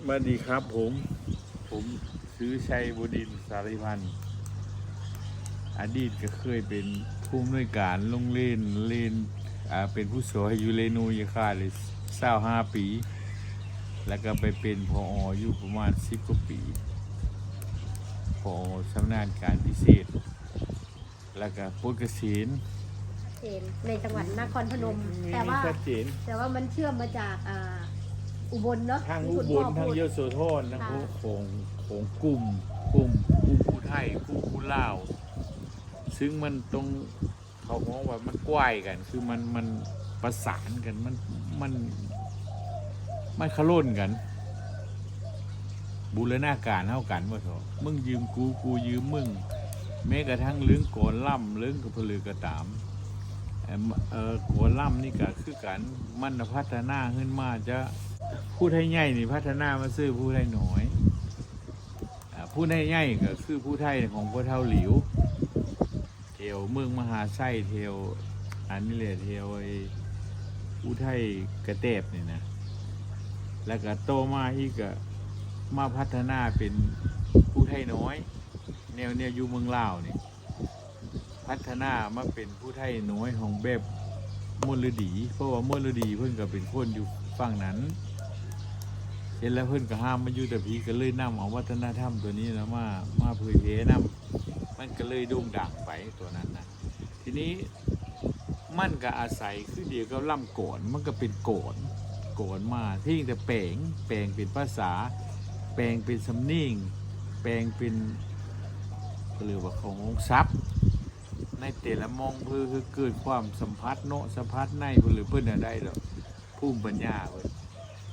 ครับสวัสดีครับผม ผมซื้อชัยบุดินทร์สาริพันธ์อดีตก็เคยเป็นผู้อำนวยการโรงเรียนเรียนอ่าเป็นผู้สวยอยู่เรนูยาคาเลยเศร้าห้าปี แล้วก็ไปเป็นพออยู่ประมาณสิบกว่าปีพอชำนาญการพิเศษ แล้วก็พุทธเกษียณเห็นในจังหวัดนครพนม แต่ว่าชัดเจนแต่ว่ามันเชื่อมมาจากอ่า อุบลเนาะทางที่อุคุณบพ่ลทางพูดยโสธรนะค่ะพวกของของกลุ่มกลุ่มกลุ่มผู้ไทยกลุ่มผู้ลาว ซึ่งมันตรงเขามองว่ามันใกล้กัน คือมันมันประสานกันมันมันมันขล่นกัน บูรณาการเท่ากันว่าเถอะมึงยืมกูกูยืมมึงแม้กระทั่งเรื่องโกนล่ำเรื่องกระเพลือกระตาม เอ่อเออโกนล่ำนี่ก็คือกันมันน่ะพัฒนาขึ้นมาจะผู้ไทยใหญ่นี่พัฒนามาซื้อผู้ไทยน้อยอาผู้ไทยใหญ่ก็คือผู้ไทยของพ่อเท่าหลิว เทวเมืองมหาไส้เทวอันนี้เลยเทวไอ้ผู้ไทยกระเตบนี่นะ แล้วก็โตมาอีกก็มาพัฒนาเป็นผู้ไทยน้อย แนวแนวอยู่เมืองลาวเนี่ย พัฒนามาเป็นผู้ไทยน้อยของแบบมลดี เพราะว่ามลดีเพิ่นก็เป็นคนอยู่ฝั่งนั้น เห็นแล้วเพิ่นก็ห้ามมาอยู่แต่พีก็เลยนำเอาวัฒนธรรมตัวนี้นะมามาเผยแพร่นำมันก็เลยโด่งดังไปตัวนั้นนะทีนี้มันก็อาศัยคือเดียวกับล่ำโกนมันก็เป็นโกนโกนมาที่แต่แปลงแปลงเป็นภาษา แปลงเป็นสำเนียงแปลงเป็นก็เรียกว่าของทรัพย์ ในแต่ละมองเพื่อคือเกิดความสัมพัทธ์เนาะสัมพัทในเพิ่นหรือเพิ่นน่ะได้ดอกภูมิปัญญาเพิ่น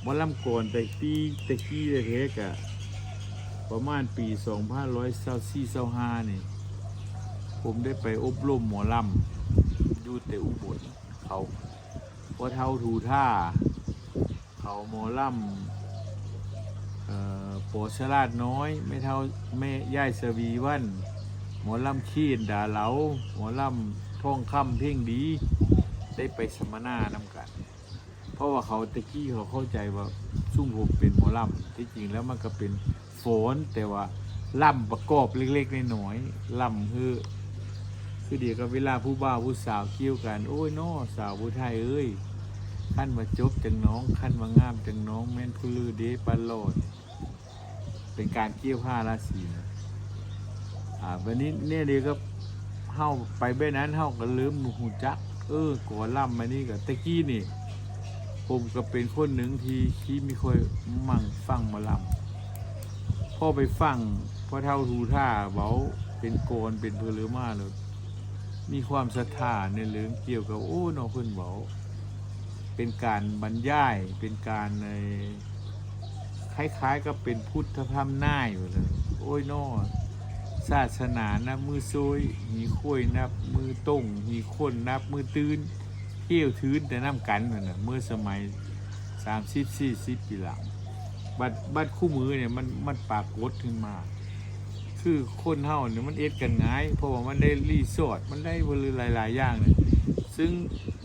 หมอลำโกนแต่ปีแต่กี้เทกอะประมาณปี2524-25นี่ ผมได้ไปอบรมหมอลำอยู่แต่อุบลเขาพอเท่าทูท่า เขาหมอลำโปอชลาดน้อย ไม่เท่าแม่ย่ายสวีวัน มอลำขีนดาเหลาหมอลำท่องคำเพ่งดี ได้ไปสัมมนานำกัน เพราะว่าเขาตะกี้เขาเข้าใจว่าซุ่มผมเป็นหมอลำที่จริงแล้วมันก็เป็นโฟนแต่ว่าล่ำประกอบเล็กๆน้อยๆล่ำคือคือเดียวกับเวลาผู้บ่าวผู้สาวเกี่ยวกัน โอ้ยน้อสาวผู้ไทยเอ้ยขั้นมาจบจังน้องขั้นมางามจังน้องแม่นผู้ลือเดปันโลด เป็นการเกี่ยวผ้าราศีนะ อ่าวันนี้เนี่ยเดีก็เฮาไปเบ้นั้นเฮาก็ลืมหูจัก เออก่อล่ำมานี่ก็ตะกี้นี่ ผมก็เป็นคนหนึ่งที่ที่ไม่ค่อยมั่งฟังมาลำพ่อไปฟังพ่อเท่าทูท่าเบาเป็นโกนเป็นเพลือมาเลยมีความศรัทธาในเรื่องเกี่ยวกับโอ้นอเพิ่นเบาเป็นการบรรยายเป็นการในคล้ายๆกับเป็นพุทธธรรมน่ายอยู่เลยโอ้ยนอ ศาสนานับมือซวยมีคุยนับมือต้งมีคนนับมือตื้นเที่ยวทื้นแต่น้ำกันนั่นนะเมื่อสมัยสามสิบสี่สิบปีหลังบัดบัดคู่มือเนี่ยมันมันปากฏขึ้นมา คือคนเฮาเนี่ยมันเอ็ดกันง่าย เพราะว่ามันได้รีสอร์ทมันได้บริหลายๆอย่างเลยซึ่ง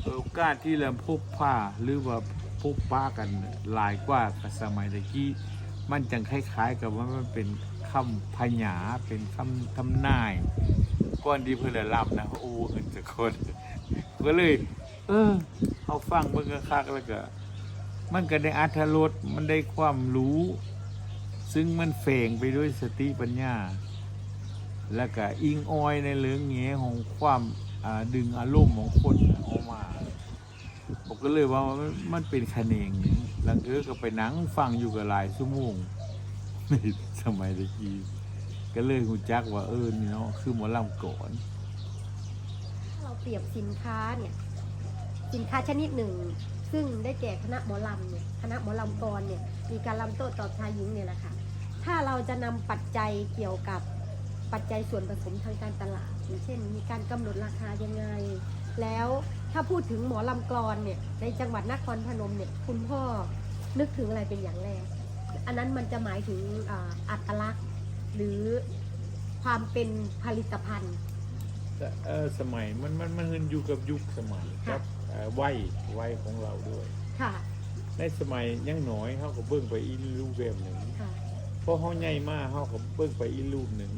โอกาสที่เราพบผ้าหรือว่าพบป้ากันหลายกว่าสมัยตะกี้ มันจังคล้ายๆกับว่ามันเป็น คำพญาเป็นคำทำนายก่อนที่เพื่อนรับนะโอ้เงินจะคนก็เลย เออเขาฟังเบิ่งคักแล้วก็ มันก็ได้อัธรสมันได้ความรู้ ซึ่งมันแฝงไปด้วยสติปัญญา แล้วก็อิงออยในเรื่องแง่ของความดึงอารมณ์ของคนออกมาผมก็เลยว่ามันเป็นคะแนนนี้หลังเออก็ไปนั่งฟังอยู่กับหลายชั่วโมง ในสมัยตะกี้ก็เลยหูจักว่าเออนี่เนาะคือหมอลำก่อน ถ้าเราเปรียบสินค้าเนี่ย สินค้าชนิดหนึ่ง ซึ่งได้แก่คณะหมอลำเนี่ยคณะหมอลำกรเนี่ย มีการลำโต้ตอบชายหญิงเนี่ยแหละค่ะ ถ้าเราจะนำปัจจัยเกี่ยวกับปัจจัยส่วนผสมทางการตลาดอย่างเช่น มีการกำหนดราคายังไง แล้วถ้าพูดถึงหมอลำกรอนเนี่ยในจังหวัดนครพนมเนี่ยคุณพ่อนึกถึงอะไรเป็นอย่างแรก อันนั้นมันจะหมายถึงอ่าอัตลักษณ์หรือความเป็นผลิตภัณฑ์แต่เออสมัยมันมันมันอยู่กับยุคสมัยค่ะกับเอ่อวัยวัยของเราด้วยค่ะในในสมัยยังน้อยเขาก็เบิ่งไปอีรูปแบบหนึ่งค่ะพอเขาใหญ่มากเขาก็เบิ่งไปอีรูปหนึ่ง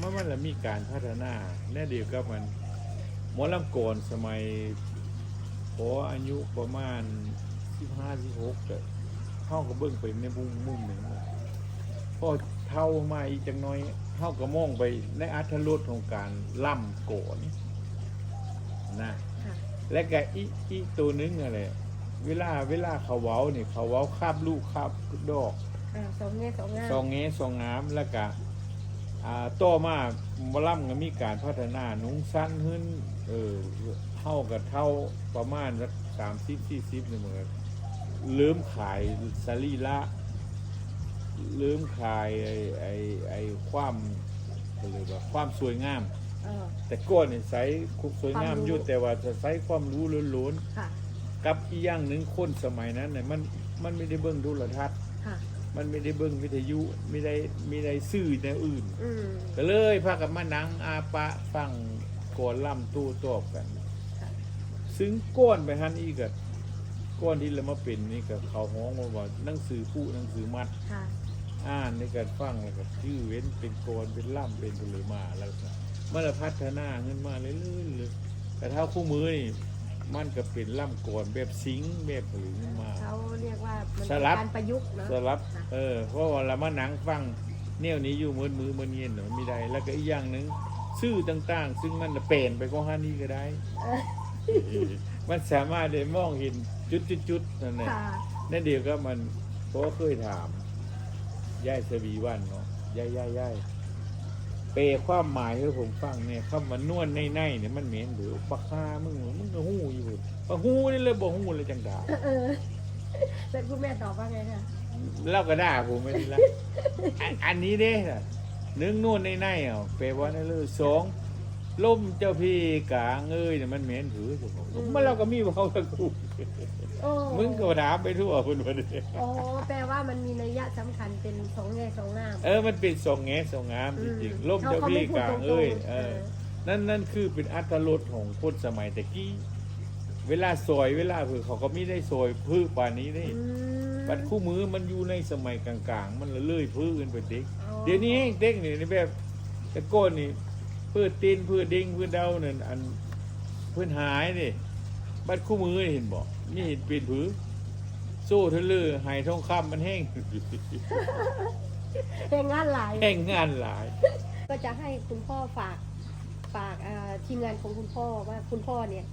มันมันละมีการพัฒนาแน่เดียวกับมันหมอลำก่อนสมัยพออายุประมาณสิบห้าสิบหก เขาก็เบิ่งไปในมุมมุมหนึ่งพอเท่ามาอีกจังน้อยเขาก็มองไปในอัธรสของการล่ำก่อนนะค่ะและก็อีอีตัวหนึงอะไรเวลาเวลาเขาเว้าเนี่ยเขาเว้าคาบลูกคาบดอกอ่าสองแง่สองงามซองเงซองงามแล้วก็อ่าต่อมาบล่ำก็มีการพัฒนาหนุ่งสั้นขึ้นเออเท่ากับเท่าประมาณสักสามสิบสี่สิบนี่เหมือน ลืมขายสรีละ ลืมขายไอ้ไอ้ไอ้ความเขาเรียกว่าความสวยงาม เออ แต่ก่อนนี่ใช้สวยงามความรู้ อยู่แต่ว่าจะใช้ความรู้ล้วนค่ะ ๆกับอีกอย่างหนึ่งคนสมัยนั้นเนี่ยมันมันไม่ได้เบิ่งโทรทัศน์ ค่ะ มันไม่ได้เบิ่งวิทยุไม่ได้ไม่ได้ซื้อแนวอื่น อืม ก็เลยพากันมานั่งอาปะฟังก่อนล่ำตู้ตอบกัน ค่ะ ซึ่งก้อนไปหันอีกอะ ก้อนที่เรามาเป็นนี่ก็เขาห้องมาว่าหนังสือผู้หนังสือมัด ค่ะ อ่านในการฟังแล้วก็ชื่อเว้นเป็นกรเป็นล่ำเป็นตัวเลยมาแล้วก็มันละพัฒนาเงินมาเรื่อยๆเลยแต่เท่าคู่มือนี่มันก็เป็นล่ำก่อนแบบสิงแบบหรือมา เขาเรียกว่ามันสเป็นลับ การประยุกต์เนาะสลับค่ะ เออเพราะว่าเรามาหนังฟังแนวนี้อยู่มือมือมือเย็นเนาะไม่ได้แล้วก็อีกอย่างหนึ่งชื่อต่างๆ ซึ่งมันน่ะเปลี่ยนไปก็ฮันนี้ก็ได้ เออ มันสามารถได้มองเห็นจุดๆๆนั่นแหละค่ะ นั่นเดียวก็มันเพราะว่าเคยถามยายสวีวันเนาะยายยายยายเปลความหมายให้ผมฟังเนี่ยคำว่านวลในในๆเนี่ยมันเหม็นหรือปากคามึงมึงก็หู้อยู่ปะหู้นี่เลยบ่หู้เลยจังดา เออแล้วคุณแม่ตอบว่าไงคะเล่าก็ด่าผมไม่ได้ละอันอันนี้เด้น่ะหนึ่งนวลในในๆอะแปลว่านั่นเลยสอง ล่มเจ้าพี่กลางเอ้ยเนี่ยมันเหม็นถือมันเราก็มีเว้าตะกูโอ้มึงก็ถามไปทั่วคุณวันนี้โอ้แปลว่ามันมีนัยยะสำคัญเป็นสองแง่สองงาม เออมันเป็นสองแง่สองงามจริงๆล่มเจ้าพี่กลางเอ้ยเออนั่นนั่นคือเป็นอัตรสของคนสมัยแต่กี้ เวลาซอยเวลาเพื่อเขาก็ไม่ได้ซอยพืชป่านนี้นี่อืมบัดคู่มือมันอยู่ในสมัยกลางๆ มันละเลยพืชกันไปเด็กอ๋อเดี๋ยวนี้เด็กนี่แบบแต่ก้อนนี่ พืชตีนพืชดิ้งพืชเดาเนี่ยอันพืชหายนี่บัดคู่มือนี่เห็นบอกนี่เห็นเป็นผือโซ่เทะเลอหายทองคำมันแห้งเพลงงานหลาย แห้งงานหลาย ก็จะให้คุณพ่อฝากฝากอ่าทีมงานของคุณพ่อว่าคุณพ่อเนี่ย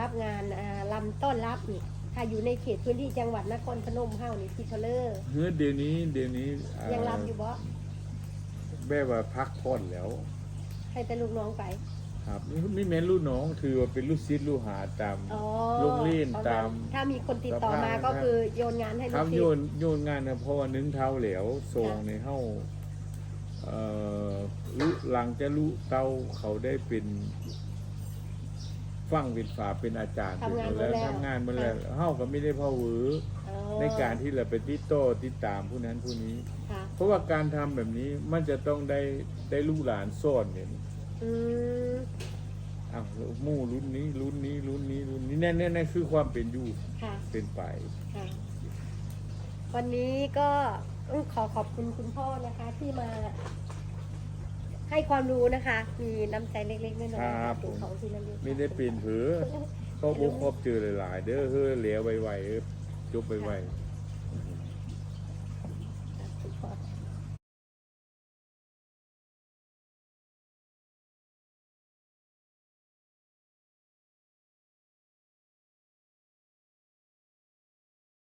รับงานอ่าลำต้อนรับนี่ถ้าอยู่ในเขตพื้นที่จังหวัดนครพนมเฮานี่ที่เทเลอร์เฮ้ยเดี๋ยวนี้เดี๋ยวนี้อ่ายังรับอยู่บ่แบบว่าพักผ่อนแล้ว ให้แต่ลูกน้องไป ครับไม่แม่นลูกน้องถือว่าเป็นลูกศิษย์ลูกหาตามอ๋อโรงเรียนอตาม ถ้ามีคนติดต่อมาสภาพก็คือโยนงานให้ลูกทำศิโยษนย์โยนงานนะเพราะว่านึงเท้าแหลวทรงค่ะในเฮ้าเอ่อลุหลังจะลุเต้าเขาได้เป็นฟังเป็นฝาเป็นอาจารย์ทำงานเป็นหมดแล้วทำงานหมาแล้วเฮ้าก็ไม่ได้พ่อหวืออ๋อในการที่เราไปติดโต้ติดตามผู้นั้นผู้นี้ ค่ะเพราะว่าการทำแบบนี้มันจะต้องได้ได้ลูกหลานซ่อนเนี่ย อืมอ้าวหมู่รุ่นนี้รุ่นนี้รุ่นนี้รุ่นนี้แน่ๆนั่นคือความเป็นอยู่ค่ะ เป็นไป ค่ะ วันนี้ก็ต้องขอขอบคุณคุณพ่อนะคะ ที่มา ให้ความรู้นะคะ มีน้ำใจเล็กๆน้อยๆครับเป็นของที่ระลึกไม่ได้เปลี่ยนเผือเขาบุกครอบเจอหลาย ๆ เด้อเฮ้อเหลียวไวๆเอ้อจบไวๆ